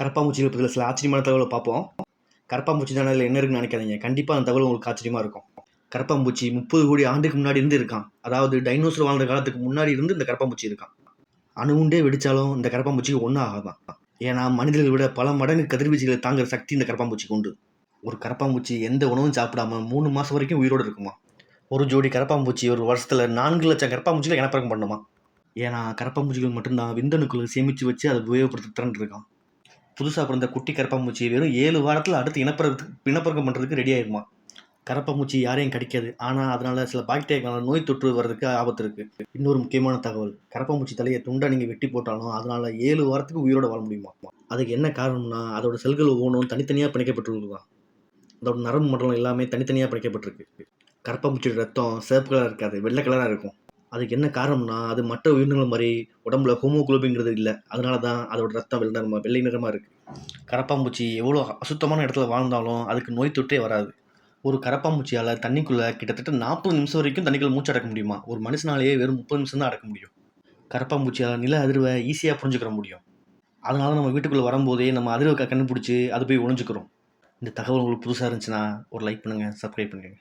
கரப்பாம்பூச்சிகள் பற்றியில் சில ஆச்சரியமான தகவலை பார்ப்போம். கரப்பாம்பூச்சி தானே என்ன இருக்குன்னு நினைக்காதீங்க. கண்டிப்பாக அந்த தகவல் உங்களுக்கு ஆச்சரியமாக இருக்கும். கரப்பாம்பூச்சி முப்பது கோடி ஆண்டுக்கு முன்னாடி இருந்து இருக்கான். அதாவது டைனோசர் வாழ்ந்த காலத்துக்கு முன்னாடி இருந்து இந்த கரப்பாம்பூச்சி இருக்கான். அணுகுண்டே வெடித்தாலும் இந்த கரப்பாம்பூச்சிக்கு ஒன்றும் ஆகாதான். ஏன்னா மனிதர்களை விட பல மடங்கு கதிர்வீச்சுகளை தாங்குற சக்தி இந்த கரப்பாம்பூச்சிக்கு உண்டு. ஒரு கரப்பாம்பூச்சி எந்த உணவும் சாப்பிடாம மூணு மாதம் வரைக்கும் உயிரோடு இருக்குமா? ஒரு ஜோடி கரப்பாம்பூச்சி ஒரு வருஷத்தில் நான்கு லட்சம் கரப்பாம்பூச்சியில் இனப்பறக்கம் பண்ணுமா? ஏன்னா கரப்பாம்பூச்சிகள் மட்டும்தான் விந்தணுக்களை சேமித்து வச்சு அதை உபயோகப்படுத்த திறன் இருக்கான். புதுசாக பிறந்த குட்டி கரப்பாம்பூச்சி வெறும் ஏழு வாரத்தில் அடுத்து இனப்பெருக்கத்துக்கு இனப்பெருக்கம் பண்ணுறதுக்கு ரெடி ஆயிருமா? கரப்பாம்பூச்சி யாரையும் கடிக்காது. ஆனால் அதனால சில பாக்டீரியாக்கான நோய் தொற்று வர்றதுக்கு ஆபத்து இருக்குது இன்னொரு முக்கியமான தகவல். கரப்பாம்பூச்சி தலையை துண்டை நீங்கள் வெட்டி போட்டாலும் அதனால் ஏழு வாரத்துக்கு உயிரோட வாழ முடியுமா? அதுக்கு என்ன காரணம்னா அதோட செல்கள் ஒவ்வொன்றும் தனித்தனியாக பிணைக்கப்பட்டிருக்குதான் அதோட நரம்பு மண்டலம் எல்லாமே தனித்தனியாக பிணைக்கப்பட்டிருக்கு. கரப்பாம்பூச்சியோட ரத்தம் சிவப்பு கலராக இருக்காது வெள்ளை கலராக இருக்கும். அதுக்கு என்ன காரணம்னா அது மற்ற உயிரினங்கள் மாதிரி உடம்புல ஹோமோகுளோபிங்கிறது இல்லை. அதனால தான் அதோட ரத்தம் வெள்ளை நிறமாக வெள்ளை நிறமாக இருக்குது கரப்பாம்பூச்சி எவ்வளோ அசுத்தமான இடத்துல வாழ்ந்தாலும் அதுக்கு நோய் தொற்றே வராது. ஒரு கரப்பாம்பூச்சியால் தண்ணிக்குள்ளே கிட்டத்தட்ட நாற்பது நிமிஷம் வரைக்கும் தண்ணிக்குள்ளே மூச்சு அடக்க முடியுமா? ஒரு மனுஷனாலேயே வெறும் முப்பது நிமிஷம் தான் அடக்க முடியும். கரப்பாம்பூச்சியால் நில அதிர்வை ஈஸியாக புரிஞ்சுக்கிற முடியும். அதனால் நம்ம வீட்டுக்குள்ளே வரும்போதே நம்ம அதிர்வை கண்டுபிடிச்சி அது போய் ஒழிஞ்சுக்கிறோம் இந்த தகவல் உங்களுக்கு புதுசாக இருந்துச்சுன்னா ஒரு லைக் பண்ணுங்கள் சப்ஸ்கிரைப் பண்ணுங்கள்